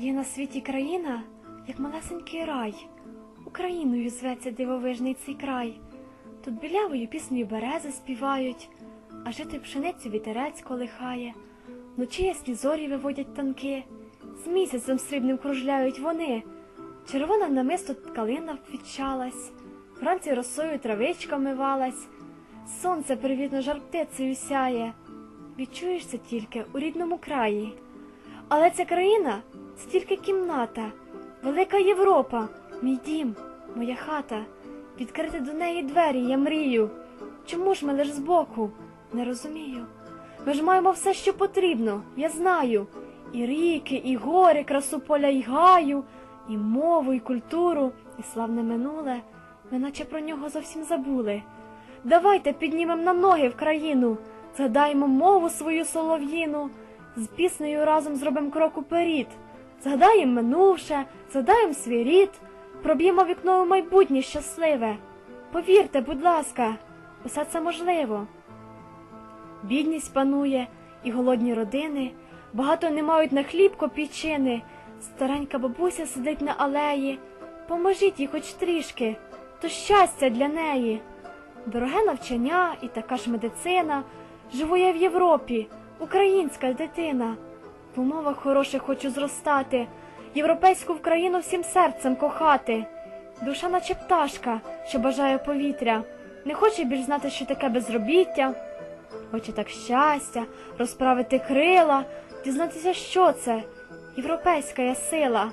Є на світі країна, як малесенький рай. Україною зветься дивовижний цей край. Тут білявою піснею берези співають, а жити пшеницю вітерець колихає. Вночі ясні зорі виводять танки, з місяцем срібним кружляють вони. Червона намисто калина ввічалась, вранці росою травичка мивалась, сонце привітно жар птицею сяє. Відчуєш це тільки у рідному краї. Але ця країна це тільки кімната, велика Європа, мій дім, моя хата. Відкрити до неї двері, я мрію. Чому ж ми лиш збоку? Не розумію. Ми ж маємо все, що потрібно, я знаю. І ріки, і гори, красу поля й гаю, і мову, і культуру, і славне минуле. Ми наче про нього зовсім забули. Давайте піднімем на ноги в країну, згадаємо мову свою солов'їну, з піснею разом зробимо крок уперед. Згадаємо минувше, згадаємо свій рід, проб'ємо вікно у майбутнє щасливе. Повірте, будь ласка, усе це можливо. Бідність панує і голодні родини, багато не мають на хліб копійчини. Старенька бабуся сидить на алеї. Поможіть їй хоч трішки, то щастя для неї. Дороге навчання і така ж медицина. Живу я в Європі, українська дитина. В умовах хороших хочу зростати, європейську в всім серцем кохати. Душа, наче пташка, що бажає повітря, не хоче більш знати, що таке безробіття. Хоче так щастя, розправити крила, дізнатися, що це європейська сила.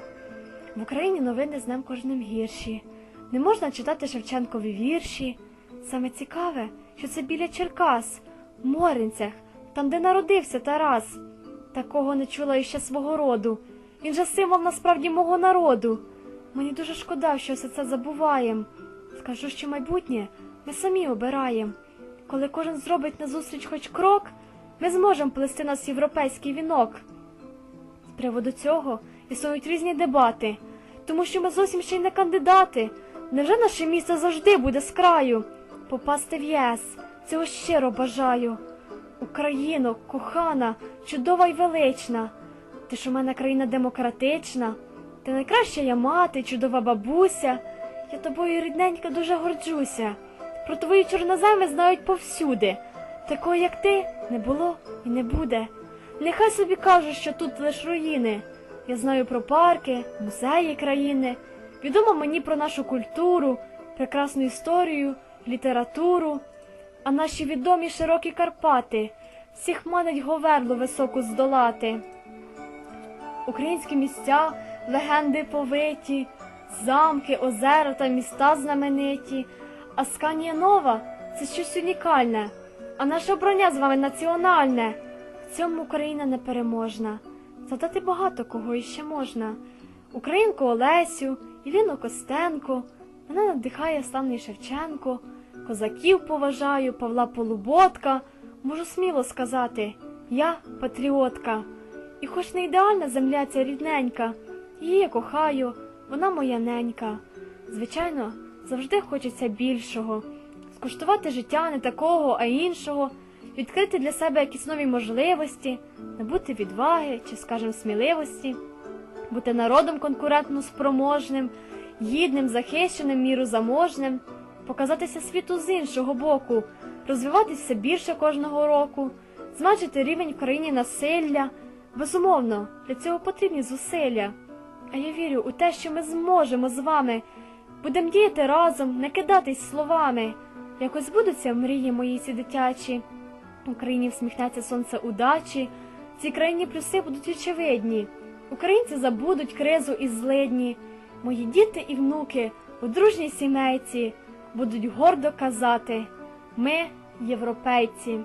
В Україні новини з днем кожним гірші. Не можна читати Шевченкові вірші. Саме цікаве, що це біля Черкас, в Моринцях, там, де народився Тарас. Такого не чула іще свого роду. Він же символ насправді мого народу. Мені дуже шкода, що все це забуваєм. Скажу, що майбутнє ми самі обираєм. Коли кожен зробить назустріч хоч крок, ми зможемо плести нас європейський вінок. З приводу цього існують різні дебати, тому що ми зовсім ще й не кандидати. Невже наше місце завжди буде з краю? Попасти в ЄС, цього щиро бажаю. Україно, кохана, чудова й велична. Ти ж у мене країна демократична, ти найкраща я мати, чудова бабуся. Я тобою, рідненька, дуже горджуся. Про твої чорноземи знають повсюди. Такої, як ти, не було і не буде. Нехай собі кажуть, що тут лиш руїни. Я знаю про парки, музеї країни. Відомо мені про нашу культуру, прекрасну історію, літературу. А наші відомі широкі Карпати всіх манить говерлу високу здолати. Українські місця, легенди повиті, замки, озера та міста знамениті. А Сканія Нова це щось унікальне, а наше обрання з вами національне. В цьому Україна непереможна. Задати багато кого іще можна. Українку Олесю, Іліну Костенко, мене надихає славний Шевченко, козаків поважаю, Павла Полуботка. Можу сміло сказати, я патріотка. І хоч не ідеальна земля ця рідненька, її я кохаю, вона моя ненька. Звичайно, завжди хочеться більшого, скуштувати життя не такого, а іншого, відкрити для себе якісь нові можливості, набути відваги чи, скажем, сміливості, бути народом конкурентно спроможним, гідним, захищеним, міру заможним, показатися світу з іншого боку, розвиватися все більше кожного року, зменшити рівень в країні насилля. Безумовно, для цього потрібні зусилля. А я вірю у те, що ми зможемо з вами. Будем діяти разом, не кидатись словами. Якось збудуться мрії мої ці дитячі. Україні всміхнеться сонце удачі. ці крайні плюси будуть очевидні. Українці забудуть кризу і злидні. Мої діти і внуки у дружній сімейці будуть гордо казати: ми європейці.